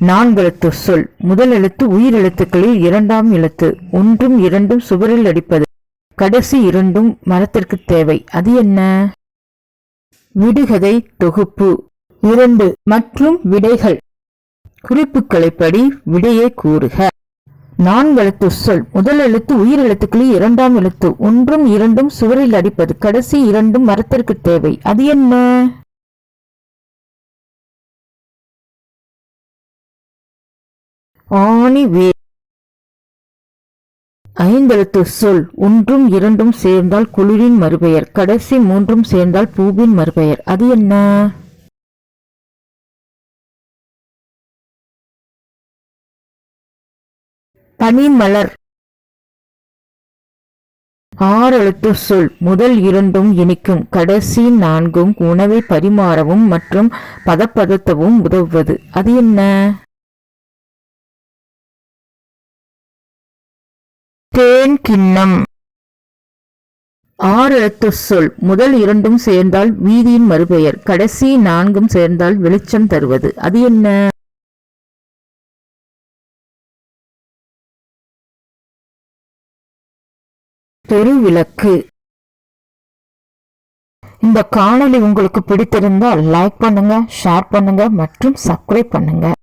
நான்கெழுத்து சொல். முதல் எழுத்து உயிர் எழுத்துக்களில் இரண்டாம் எழுத்து. ஒன்றும் இரண்டும் சுவரில் அடிப்பது. கடைசி இரண்டும் மரத்திற்கு தேவை. அது என்ன? விடுகதை தொகுப்பு. இரண்டு மற்றும் விடைகள். குறிப்புகளைப்படி விடையை கூறுக. நான்கெழுத்து சொல். முதல் எழுத்து உயிர் எழுத்துக்களில் இரண்டாம் எழுத்து. ஒன்றும் இரண்டும் சுவரில் அடிப்பது. கடைசி இரண்டும் மரத்திற்கு தேவை. அது என்ன? ஆணி வே ஐந்தெழுத்து சொல். ஒன்றும் இரண்டும் சேர்ந்தால் குளிரின் மறுபெயர். கடைசி மூன்றும் சேர்ந்தால் பூவின் மறுபெயர். அது என்ன? பனிமலர். ஆறெழுத்து சொல். முதல் இரண்டும் இனிக்கும். கடைசி நான்கும் உணவை பரிமாறவும் மற்றும் பதப்படுத்தவும் உதவுவது. அது என்ன? தேன் கிண்ணம். ஆறு எழுத்து சொல். முதல் இரண்டும் சேர்ந்தால் வீதியின் மறுபெயர். கடைசி நான்கும் சேர்ந்தால் வெளிச்சம் தருவது. அது என்ன? தெருவிளக்கு இந்த காணொளி உங்களுக்கு பிடித்திருந்தால் லைக் பண்ணுங்க ஷேர் பண்ணுங்க மற்றும் சப்ஸ்கிரைப் பண்ணுங்க.